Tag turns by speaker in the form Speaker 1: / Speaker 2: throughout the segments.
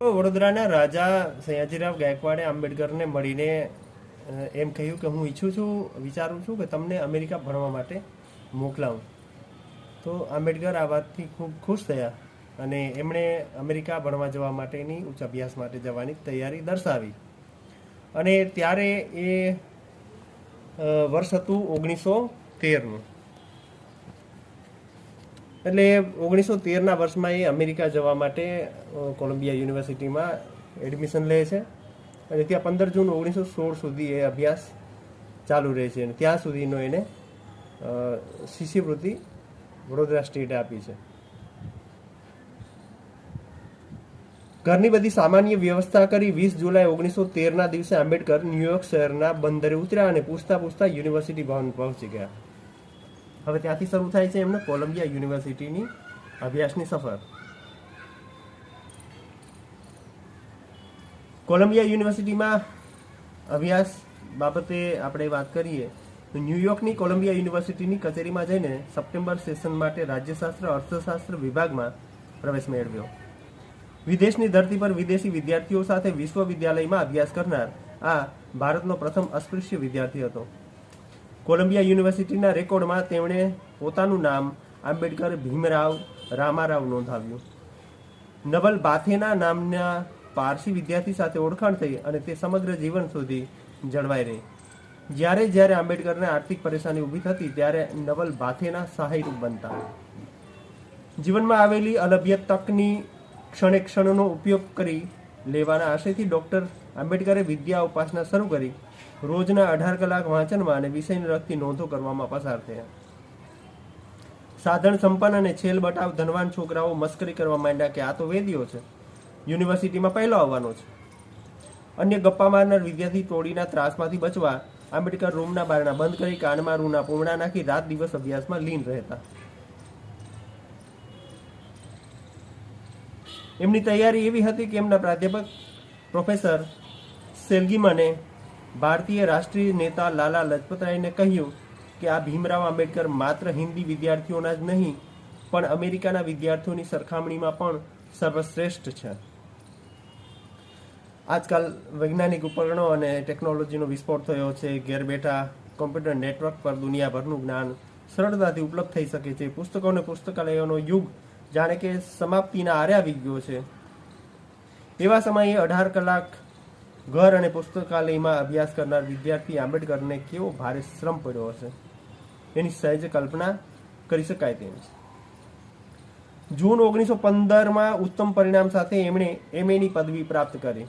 Speaker 1: વડોદરાના રાજા સયાજીરાવ ગાયકવાડે આંબેડકરને મળીને એમ કહ્યું કે હું ઈચ્છું છું, વિચારું છું કે તમને અમેરિકા ભણવા માટે મોકલાવું. તો આંબેડકર આ વાતથી ખૂબ ખુશ થયા અને એમણે અમેરિકા ભણવા જવા માટેની ઉચ્ચ અભ્યાસ માટે જવાની તૈયારી દર્શાવી. અને ત્યારે એ વર્ષ હતું ઓગણીસો તેરનું. એટલે ઓગણીસો તેરના વર્ષમાં એ અમેરિકા જવા માટે કોલંબિયા યુનિવર્સિટીમાં એડમિશન લે છે. અને ત્યાં પંદર જૂન ઓગણીસો સોળ સુધી એ અભ્યાસ ચાલુ રહે છે. અને ત્યાં સુધીનો એને શિષ્યવૃત્તિ વડોદરા સ્ટેટે આપી છે. ઘરની બધી સામાન્ય વ્યવસ્થા કરી વીસ જુલાઈ ઓગણીસો તેરના દિવસે આંબેડકર ન્યુયોર્ક શહેરના બંદરે ઉતર્યા અને પૂછતા પૂછતા યુનિવર્સિટી ભવન પહોંચી ગયા. હવે ત્યાંથી શરૂ થાય છે એમને કોલંબિયા યુનિવર્સિટીની અભ્યાસની સફર. કોલંબિયા યુનિવર્સિટીમાં અભ્યાસ બાબતે આપણે વાત કરીએ તો ન્યુયોર્કની કોલંબિયા યુનિવર્સિટીની કચેરીમાં જઈને સપ્ટેમ્બર સેશન માટે રાજ્યશાસ્ત્ર, અર્થશાસ્ત્ર વિભાગમાં પ્રવેશ મેળવ્યો. વિદેશની ધરતી પર વિદેશી વિદ્યાર્થીઓ સાથે વિશ્વવિદ્યાલયમાં અભ્યાસ કરનાર આ ભારતનો પ્રથમ અસ્પૃશ્ય વિદ્યાર્થી હતો. કોલંબિયા યુનિવર્સિટીના રેકોર્ડમાં તેમણે પોતાનું નામ આંબેડકર ભીમરાવ રામારાવ નોંધાવ્યું. નવલ બાથેના નામના પારસી વિદ્યાર્થી સાથે ઓળખાણ થઈ અને તે સમગ્ર જીવન સુધી જળવાઈ રહી. જ્યારે જ્યારે આંબેડકરને આર્થિક પરેશાની ઊભી થતી ત્યારે નવલ બાથેના સહાયરૂપ બનતા. જીવનમાં આવેલી અલભ્ય તકની ક્ષણે ક્ષણનો ઉપયોગ કરી લેવાના આશયથી ડૉક્ટર આંબેડકરે વિદ્યા ઉપાસના શરૂ કરી રોજના અઢાર કલાક વાંચનમાં અને વિષયને લગતી નોંધો કરવામાં પસાર થયા. સાધન સંપન્ન અને છેલ બટાવ ધનવાન છોકરાઓ મસ્કરી કરવા માંડ્યા કે આ તો વેદીઓ છે. યુનિવર્સિટીમાં પહેલો આવવાનો છે. અન્ય ગપ્પા મારનાર વિદ્યાર્થી ટોળીના ત્રાસમાંથી બચવા આંબેડકર રૂમના બારણા બંધ કરી કાનમાં રૂના પૂર્ણા નાખી રાત દિવસ અભ્યાસમાં લીન રહેતા. એમની તૈયારી એવી હતી કે એમના પ્રાધ્યાપક પ્રોફેસર સેલ્ગીમને ભારતીય રાષ્ટ્રીય નેતા લાલા લજપતરાયને કહ્યું કે આ ભીમરાવ આંબેડકર માત્ર હિન્દી વિદ્યાર્થીઓના જ નહીં, પણ અમેરિકાના વિદ્યાર્થીઓની સરખામણીમાં પણ સર્વશ્રેષ્ઠ છે. આજકાલ વૈજ્ઞાનિક ઉપકરણો અને ટેકનોલોજીનો વિસ્ફોટ થયો છે. ઘેર બેઠા કોમ્પ્યુટર નેટવર્ક પર દુનિયાભરનું જ્ઞાન સરળતાથી ઉપલબ્ધ થઈ શકે છે. પુસ્તકો અને પુસ્તકાલયોનો યુગ જાણે કે સમાપ્તિના આરે આવી ગયો છે. એવા સમયે અઢાર કલાક ઘર અને પુસ્તકાલયમાં અભ્યાસ કરનાર વિદ્યાર્થી આંબેડકરને કેવો ભારે શ્રમ પડ્યો હશે? એની સહેજ કલ્પના કરી શકાય તેમ છે. જૂન ઓગણીસો પંદરમાં ઉત્તમ પરિણામ સાથે એમણે એમએની પદવી પ્રાપ્ત કરી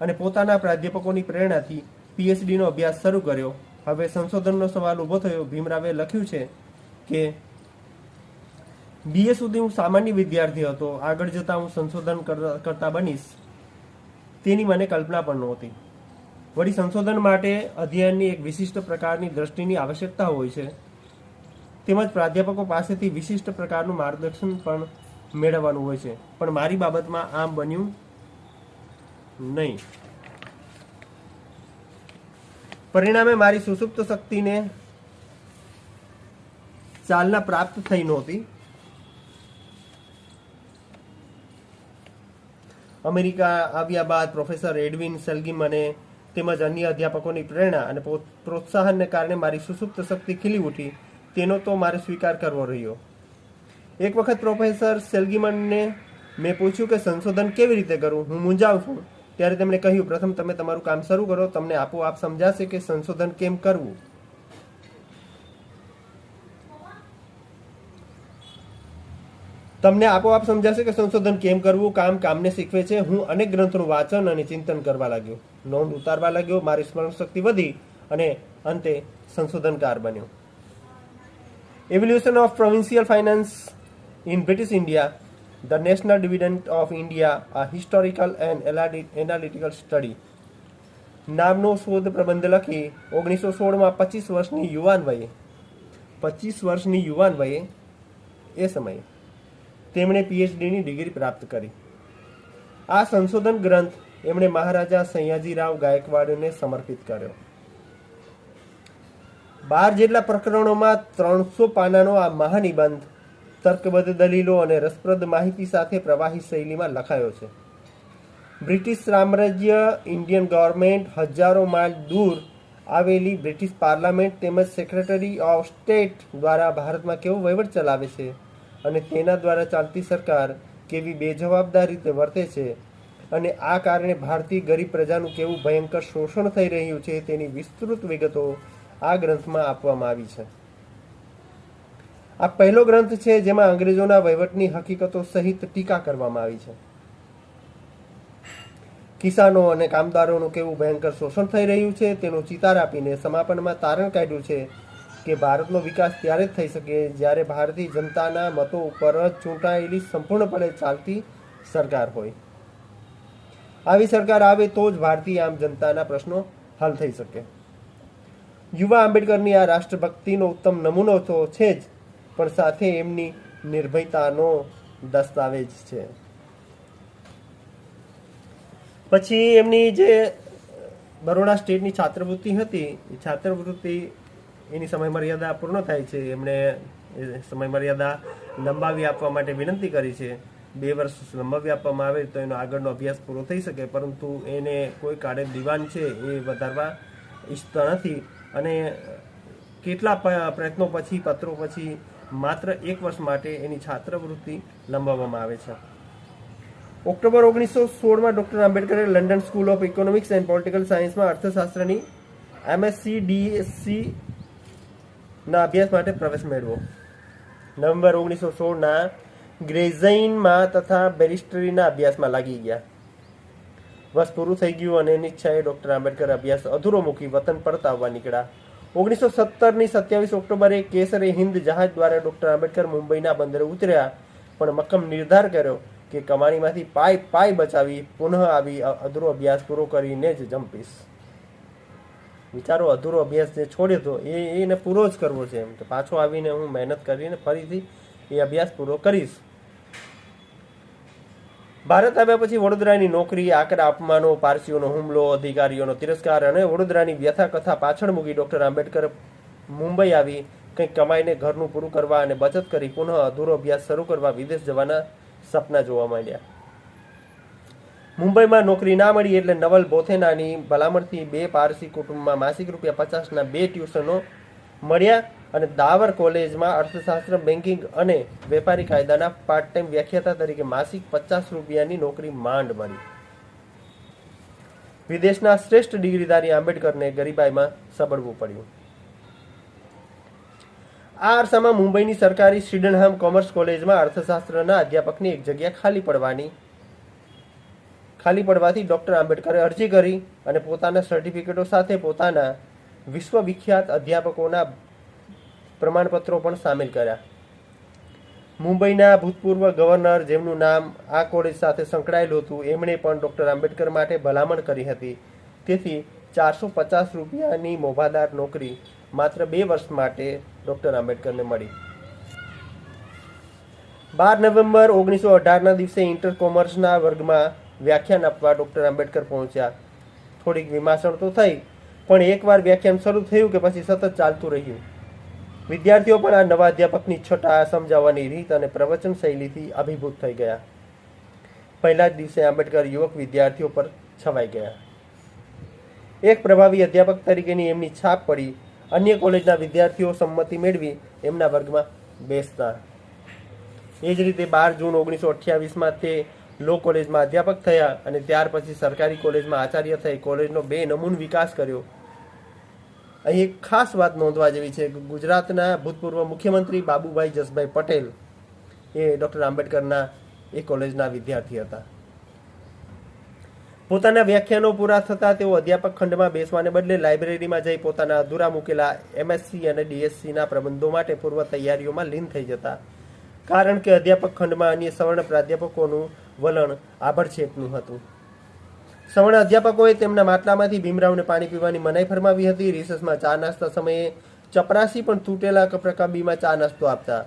Speaker 1: અને પોતાના પ્રાધ્યાપકોની પ્રેરણાથી પીએચડીનો અભ્યાસ શરૂ કર્યો. હવે સંશોધનનો સવાલ ઊભો થયો. ભીમરાવે લખ્યું છે કે બીએ સુધી હું સામાન્ય વિદ્યાર્થી હતો. આગળ જતા હું સંશોધન કર- કરતા બનીશ. તેની મને કલ્પના પણ નહોતી. વળી સંશોધન માટે અધ્યયનની એક વિશિષ્ટ પ્રકારની દ્રષ્ટિની આવશ્યકતા હોય છે. તેમજ પ્રાધ્યાપકો પાસેથી વિશિષ્ટ પ્રકારનું માર્ગદર્શન પણ મેળવવાનું હોય છે. પણ મારી બાબતમાં આમ બન્યું નહીં. પરિણામે મારી સુસુપ્ત શક્તિને ચાલના પ્રાપ્ત થઈ નહોતી. અમેરિકા આવ્યા બાદ પ્રોફેસર એડવિન સેલ્ગીમ અને તેમજ અન્ય અધ્યાપકોની પ્રેરણા અને પ્રોત્સાહનને કારણે મારી સુસુપ્ત શક્તિ ખીલી ઉઠી. તેનો તો મારે સ્વીકાર કરવો રહ્યો. એક વખત પ્રોફેસર સેલ્ગીમનને મેં પૂછ્યું કે સંશોધન કેવી રીતે કરવું હું મૂંઝાઉં છું. ત્યારે તેમણે કહ્યું, પ્રથમ તમે તમારું કામ શરૂ કરો. તમને આપોઆપ સમજાશે કે સંશોધન કેમ કરવું? તમને આપોઆપ સમજાશે કે સંશોધન કેમ કરવું, કામ કામને શીખવે છે? હું અનેક ગ્રંથોનું વાંચન અને ચિંતન કરવા લાગ્યો. નોંધ ઉતારવા લાગ્યો, મારી સ્મરણ શક્તિ વધી અને અંતે સંશોધનકાર બન્યો. Evolution of provincial finance in British India the national dividend of India આ હિસ્ટોરિકલ એન્ડ એનાલિટિકલ સ્ટડી નામનો શોધ પ્રબંધ લખી ઓગણીસો સોળમાં પચીસ વર્ષની યુવાન વયે. પચીસ વર્ષની યુવાન વયે એ સમયે. તેમણે પીએચડીની ડિગ્રી પ્રાપ્ત કરી. આ સંશોધન ગ્રંથ એમણે મહારાજા સયાજીરાવ ગાયકવાડને સમર્પિત કર્યો. બાર જેટલા પ્રકરણોમાં ત્રણસો પાનાનો આ મહાનિબંધ તર્કબદ્ધ દલીલો અને રસપ્રદ માહિતી સાથે પ્રવાહી શૈલીમાં લખાયો છે. બ્રિટિશ સામ્રાજ્ય ઇન્ડિયન ગવર્મેન્ટ હજારો માઇલ દૂર આવેલી બ્રિટિશ પાર્લામેન્ટ તેમજ સેક્રેટરી ઓફ સ્ટેટ દ્વારા ભારતમાં કેવો વહીવટ ચલાવે છે? અને તેના દ્વારા ચાલતી સરકાર કેવી બેજવાબદાર રીતે વર્તે છે અને આ કારણે ભારતીય ગરીબ પ્રજાનું કેવું ભયંકર શોષણ થઈ રહ્યું છે તેની વિસ્તૃત વિગતો આ ગ્રંથમાં આપવામાં આવી છે. આ પહેલો ગ્રંથ છે જેમાં અંગ્રેજોના વહીવટની હકીકતો સહિત ટીકા કરવામાં આવી છે. કિસાનો અને કામદારોનું કેવું ભયંકર શોષણ થઈ રહ્યું છે તેનો ચિતાર આપીને સમાપનમાં તારણ કાઢ્યું છે કે ભારતનો વિકાસ ત્યારે જ થઈ શકે જ્યારે ભારતીય જનતાના મતો ઉપર જ ચૂંટાયેલી સંપૂર્ણપણે ચાલતી સરકાર હોય. આવી સરકાર આવે તો જ ભારતીય આમ જનતાના પ્રશ્નો હલ થઈ શકે. યુવા આંબેડકરની આ રાષ્ટ્રભક્તિનો ઉત્તમ નમૂનો તો છે જ, પણ સાથે એમની નિર્ભયતાનો દસ્તાવેજ છે. પછી એમની જે બરોડા સ્ટેટની છાત્રવૃત્તિ હતી, એ છાત્રવૃત્તિ એની સમય મર્યાદા પૂર્ણ થાય છે. એમણે સમયમર્યાદા સમય મર્યાદા લંબાવી આપવા માટે વિનંતી કરી છે. બે વર્ષ લંબાવી આપવામાં આવે તો એનો આગળનો અભ્યાસ પૂરો થઈ શકે, પરંતુ એને કોઈ કાળે દિવાન છે એ વધારવા ઈચ્છતા નથી. અને કેટલા પ્રયત્નો પછી, પત્રો પછી માત્ર એક વર્ષ માટે એની છાત્રવૃત્તિ લંબાવવામાં આવે છે. ઓક્ટોબર ઓગણીસો સોળમાં doctor આંબેડકરે London school of economics and political સાયન્સમાં અર્થશાસ્ત્રની એમએસસી, ડીએસસી ના, અભ્યાસ માટે પ્રવેશ મેળવો. નવેમ્બર ઓગણીસો સોળના, ગ્રેઝાઇનમાં તથા બેરિસ્ટરીના અભ્યાસમાં લાગી ગયા. વર્ષ પૂરું થઈ ગયું અને એની ઈચ્છાએ ડોક્ટર આંબેડકર અભ્યાસ અધૂરો મૂકી વતન પરત આવવા નીકળ્યા. ઓગણીસો સત્તરની સત્યાવીસ ઓક્ટોબરે કેસરે હિન્દ જહાજ દ્વારા ડોક્ટર આંબેડકર મુંબઈના બંદરે ઉતર્યા, પણ મક્કમ નિર્ધાર કર્યો કે કમાણીમાંથી પાય પાય બચાવી પુનઃ આવી અધૂરો અભ્યાસ પૂરો કરીને જ જંપીશ. વિચારો અધૂરો અભ્યાસ જે છોડ્યો હતો એ એને પૂરો જ કરવો છે એમ. તો પાછો આવીને હું મહેનત કરીને ફરીથી એ અભ્યાસ પૂરો કરીશ. ભારત આવ્યા પછી વડોદરાની નોકરી, આકરા અપમાનો, પારસીઓનો હુમલો, અધિકારીઓનો તિરસ્કાર અને વડોદરાની વ્યથા કથા પાછળ મૂકી ડૉક્ટર આંબેડકર મુંબઈ આવી, કંઈક કમાઈને ઘરનું પૂરું કરવા અને બચત કરી પુનઃ અધૂરો અભ્યાસ શરૂ કરવા વિદેશ જવાના સપના જોવા માંડ્યા. મુંબઈમાં નોકરી ના મળી એટલે નવલ બોથેનાની ભલામણથી બે પારસી કુટુંબમાં માસિક રૂપિયા પચાસના બે ટ્યુશનો મળ્યા અને દાવર કોલેજમાં અર્થશાસ્ત્ર બેન્કિંગ અને વેપારી કાયદાના પાર્ટ ટાઈમ વ્યાખ્યાતા તરીકે માસિક પચાસ રૂપિયાની નોકરી માંડ મળી. વિદેશના શ્રેષ્ઠ ડિગ્રીધારી આંબેડકરને ગરીબાઈમાં સબળવું પડ્યું. આ અરસામાં મુંબઈની સરકારી સ્વીડનહામ કોમર્સ કોલેજમાં અર્થશાસ્ત્રના અધ્યાપકની એક જગ્યા ખાલી પડવાની ખાલી પડવાથી ડૉક્ટર આંબેડકરે અરજી કરી અને પોતાના સર્ટિફિકેટો સાથે પોતાના વિશ્વવિખ્યાત અધ્યાપકોના પ્રમાણપત્રો પણ સામેલ કર્યા. મુંબઈના ભૂતપૂર્વ ગવર્નર જેમનું નામ આ કોલેજ સાથે સંકળાયેલું હતું, એમણે પણ ડોક્ટર આંબેડકર માટે ભલામણ કરી હતી. તેથી ચારસો પચાસ રૂપિયાની મોભાદાર નોકરી માત્ર બે વર્ષ માટે ડૉક્ટર આંબેડકરને મળી. બાર નવેમ્બર ઓગણીસો અઢારના દિવસે ઇન્ટર કોમર્સના વર્ગમાં વ્યાખ્યાન આપવા ડૉક્ટર આંબેડકર પહોંચ્યા. થોડીક વિમાસણ તો થઈ, પણ એકવાર વ્યાખ્યાન શરૂ થયું કે પછી સતત ચાલતું રહ્યું. વિદ્યાર્થીઓ પણ આ નવા અધ્યાપકની છટા સમજાવવાની રીત અને પ્રવચન શૈલીથી અભિભૂત થઈ ગયા. પહેલા જ દિવસે આંબેડકર યુવક વિદ્યાર્થીઓ પર છવાઈ ગયા. એક પ્રભાવી અધ્યાપક તરીકેની એમની છાપ પડી, અન્ય કોલેજના વિદ્યાર્થીઓ સંમતિ મેળવી એમના વર્ગમાં બેસતા. એ જ રીતે બાર જૂન ઓગણીસો અઠ્યાવીસમાં તે લો કોલેજમાં અધ્યાપક થયા અને ત્યાર પછી સરકારી કોલેજમાં આચાર્ય થઈ, કોલેજનો બે નમૂન વિકાસ કર્યો. અહીં એક ખાસ વાત નોંધવા જેવી છે કે ગુજરાતના ભૂતપૂર્વ મુખ્યમંત્રી બાબુભાઈ જસભાઈ પટેલ એ ડૉક્ટર આંબેડકરના એ કોલેજના વિદ્યાર્થી હતા. પોતાના વ્યાખ્યાનો પૂરા થતા તેઓ અધ્યાપક ખંડમાં બેસવાને બદલે લાઇબ્રેરીમાં જઈ પોતાના અધૂરા મૂકેલા એમએસસી અને ડીએસસીના પ્રબંધો માટે પૂર્વ તૈયારીઓમાં લીન થઈ જતા. કારણ કે અધ્યાપક ખંડમાં અન્ય સવર્ણ પ્રાધ્યાપકોનું વલણ આભડછેપનું હતું. સવર્ણ અધ્યાપકોએ તેમના માટલામાંથી ભીમરાવને પાણી પીવાની મનાઈ ફરમાવી હતી. રિસેસમાં ચા નાસ્તા સમયે ચપરાસી પણ તૂટેલા કપરકાબીમાં ચા નાસ્તો આપતા.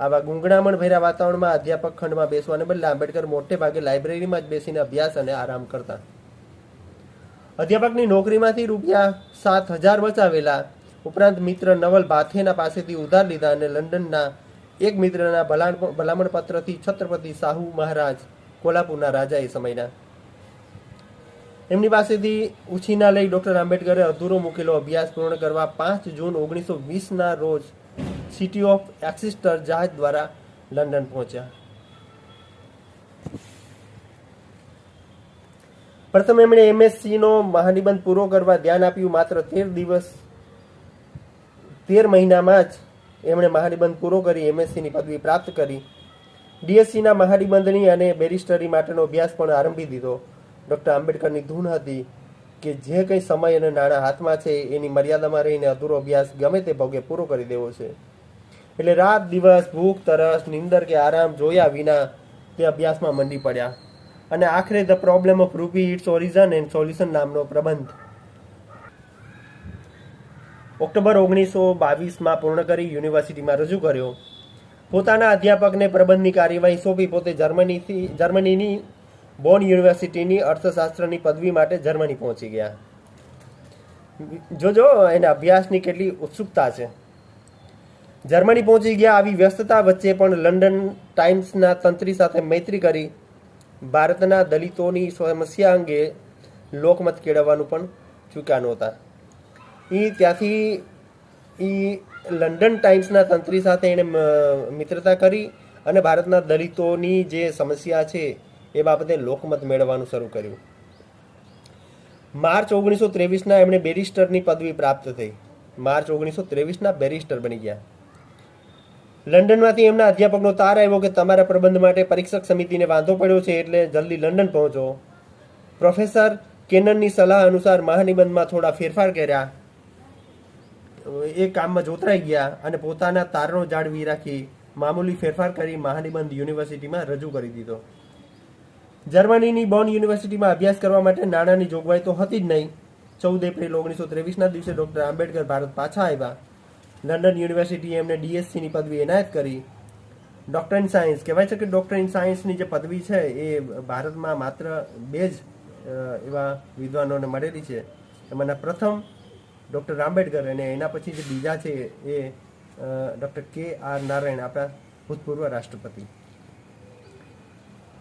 Speaker 1: આવા ગુંગણામણ ભર્યા વાતાવરણમાં અધ્યાપક ખંડમાં બેસવાને બદલે આંબેડકર મોટે ભાગે લાઇબ્રેરીમાં જ બેસીને અભ્યાસ અને આરામ કરતા. અધ્યાપકની નોકરીમાંથી રૂપિયા સાત હજાર બચાવેલા. ઉપરાંત મિત્ર નવલ ભાથેના પાસેથી ઉધાર લીધા અને લંડનના એક મિત્રના ભલામણ પત્રથી છત્રપતિ સાહુ મહારાજ કોલ્હાપુરના રાજા એ સમયના. એમની પાસેથી ઉછીના લઈ ડૉક્ટર આંબેડકરે અધૂરો મૂકેલો અભ્યાસ પૂર્ણ કરવા પાંચ જૂન ઓગણીસો વીસના રોજ સિટી ઓફ એક્સિસ્ટર જહાજ દ્વારા લંડન પહોંચ્યા. પ્રથમ એમણે એમએસસીનો મહાનિબંધ પૂરો કરવા ધ્યાન આપ્યું માત્ર તેર દિવસ, તેર મહિનામાં જ એમણે મહાનિબંધ પૂરો કરી એમએસસીની પદવી પ્રાપ્ત કરી. DSc ના મહાનિબંધની અને બેરિસ્ટરી માટેનો અભ્યાસ પણ આરંભી દીધો. ડૉક્ટર આંબેડકરની ધૂન હતી કે જે કંઈ સમય અને નાણાં હાથમાં છે એની મર્યાદામાં રહીને અધૂરો અભ્યાસ ગમે તે ભોગે પૂરો કરી દેવો છે. એટલે રાત, દિવસ, ભૂખ, તરસ, નિંદર કે આરામ જોયા વિના તે અભ્યાસમાં મંડી પડ્યા. અને આખરે the problem of rupee its origin and solution નામનો પ્રબંધ. ઓક્ટોબર ઓગણીસો બાવીસમાં પૂર્ણ કરી યુનિવર્સિટીમાં રજૂ કર્યો. પોતાના અધ્યાપકને પ્રબંધની કાર્યવાહી સોંપી પોતે જર્મનીથી, જર્મનીની બોન યુનિવર્સિટીની અર્થશાસ્ત્રની પદવી માટે જર્મની પહોંચી ગયા. જોજો, એના અભ્યાસની કેટલી ઉત્સુકતા છે. જર્મની પહોંચી ગયા આવી વ્યસ્તતા વચ્ચે પણ લંડન ટાઈમ્સના તંત્રી સાથે મૈત્રી કરી ભારતના દલિતોની સમસ્યા અંગે લોકમત કેળવવાનું પણ ચૂક્યા નહોતા. એ ત્યાંથી એ લંડન ટાઈમ્સના તંત્રી સાથે એણે મિત્રતા કરી અને ભારતના દલિતોની જે સમસ્યા છે એ બાબતે લોકમત મેળવવાનું શરૂ કર્યું. માર્ચ ઓગણીસો ત્રેવીસના એમણે બેરિસ્ટરની પદવી પ્રાપ્ત થઈ. માર્ચ ઓગણીસો ત્રેવીસના બેરિસ્ટર બની ગયા. લંડનમાંથી એમના અધ્યાપકનો તાર આવ્યો કે તમારા પ્રબંધ માટે પરીક્ષક સમિતિને વાંધો પડ્યો છે એટલે જલ્દી લંડન પહોંચો. પ્રોફેસર કેનનની સલાહ અનુસાર મહાનિબંધમાં થોડા ફેરફાર કર્યા. એ કામમાં જોતરાઈ ગયા અને પોતાના તારનો જાળવી રાખી મામૂલી ફેરફાર કરી મહાનિબંધ યુનિવર્સિટીમાં રજૂ કરી દીધો. જર્મનીની બોન યુનિવર્સિટીમાં અભ્યાસ કરવા માટે નાણાંની જોગવાઈ તો હતી જ નહીં. ચૌદ એપ્રિલ ઓગણીસો ત્રેવીસના દિવસે ડોક્ટર આંબેડકર ભારત પાછા આવ્યા. લંડન યુનિવર્સિટીએ એમને ડીએસસીની પદવી એનાયત કરી. ડોક્ટર ઇન સાયન્સ, કહેવાય છે કે ડૉક્ટર ઇન સાયન્સની જે પદવી છે એ ભારતમાં માત્ર બે જ એવા વિદ્વાનોને મળેલી છે. એમાંના પ્રથમ ડૉક્ટર આંબેડકર અને એના પછી જે બીજા છે એ ડૉક્ટર કે આર નારાયણ, આપણા ભૂતપૂર્વ રાષ્ટ્રપતિ.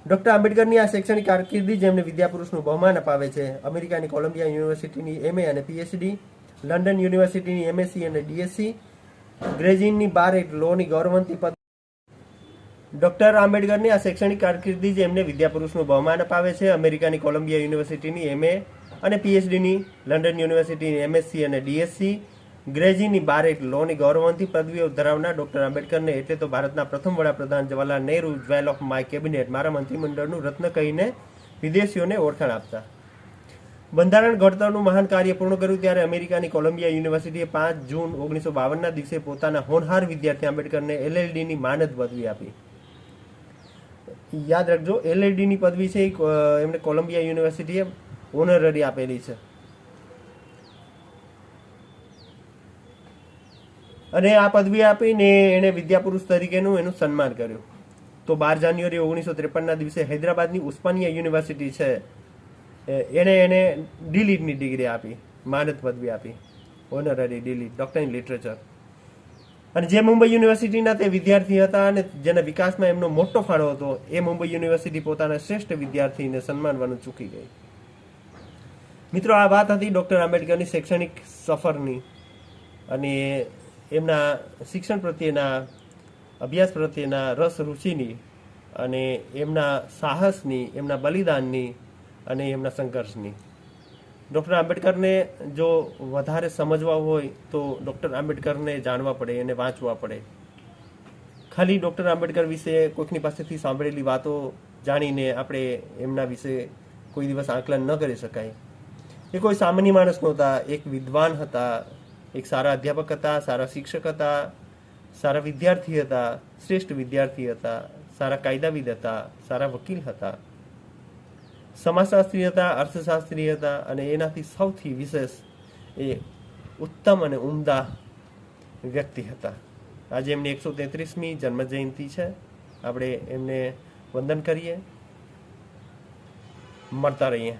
Speaker 1: ડૉક્ટર આંબેડકરની આ શૈક્ષણિક કારકિર્દી જેમને વિદ્યાપુરુષનું બહુમાન અપાવે છે, અમેરિકાની કોલંબિયા યુનિવર્સિટીની એમએ અને પીએચડી લંડન યુનિવર્સિટીની એમએસસી અને ડીએસસી ગ્રેજ્યુએટની બાર લોની ગૌરવંતી પદ. ડોક્ટર આંબેડકરની આ શૈક્ષણિક કારકિર્દી જે એમને વિદ્યાપુરુષનું બહુમાન અપાવે છે, અમેરિકાની કોલંબિયા યુનિવર્સિટીની એમએ અને પીએચડીની લંડન યુનિવર્સિટીની એમએસસી અને ડીએસસી ગ્રેજીની બારેટ લોની ગૌરવંતી પદવીઓ ધરાવનાર ડોક્ટર આંબેડકરને એટલે તો ભારતના પ્રથમ વડાપ્રધાન Jawaharlal Nehru jewel of my cabinet મારા મંત્રીમંડળનું રત્ન કહીને વિદેશીઓને ઓળખાણ આપતા. બંધારણ ઘડતરનું મહાન કાર્ય પૂર્ણ કર્યું ત્યારે અમેરિકાની કોલંબિયા યુનિવર્સિટીએ પાંચ જૂન ઓગણીસો બાવનના દિવસે પોતાના હોનહાર વિદ્યાર્થી આંબેડકરને એલએલડીની માનદ પદવી આપી. યાદ રાખજો એલએલડીની પદવી છે એમણે કોલંબિયા યુનિવર્સિટીએ ઓનરરી આપેલી છે. અને આ પદવી આપીને એણે વિદ્યાપુરુષ તરીકેનું એનું સન્માન કર્યું. તો બાર જાન્યુઆરી ઓગણીસો ત્રેપનના દિવસે હૈદરાબાદની ઉસ્માનિયા યુનિવર્સિટી છે. એણે એને ડીલીટની ડિગ્રી આપી, માનદ પદવી આપી. Honorary DLitt doctor in literature અને જે મુંબઈ યુનિવર્સિટીના તે વિદ્યાર્થી હતા અને જેના વિકાસમાં એમનો મોટો ફાળો હતો, એ મુંબઈ યુનિવર્સિટી પોતાના શ્રેષ્ઠ વિદ્યાર્થીને સન્માનવાનું ચૂકી ગઈ. મિત્રો, આ વાત હતી ડૉક્ટર આંબેડકરની શૈક્ષણિક સફરની અને એમના શિક્ષણ પ્રત્યેના, અભ્યાસ પ્રત્યેના રસ રુચિની અને એમના સાહસની, એમના બલિદાનની અને એમના સંઘર્ષની. ડૉક્ટર આંબેડકરને જો વધારે સમજવા હોય તો ડૉક્ટર આંબેડકરને જાણવા પડે એને વાંચવા પડે. ખાલી ડૉક્ટર આંબેડકર વિશે કોઈકની પાસેથી સાંભળેલી વાતો જાણીને આપણે એમના વિશે કોઈ દિવસ આકલન ન કરી શકાય. એ કોઈ સામાન્ય માણસ નહોતા. એક વિદ્વાન હતા, એક સારા અધ્યાપક હતા, સારા શિક્ષક હતા, સારા વિદ્યાર્થી હતા, શ્રેષ્ઠ વિદ્યાર્થી હતા, સારા કાયદાવિદ હતા, સારા વકીલ હતા. સમાજશાસ્ત્રી હતા, અર્થશાસ્ત્રી હતા અને એનાથી સૌથી વિશેષ એ ઉત્તમ અને ઉમદા વ્યક્તિ હતા. આજે એમની એકસો તેત્રીસમી જન્મ જયંતિ છે. આપણે એમને વંદન કરીએ. મળતા રહીએ.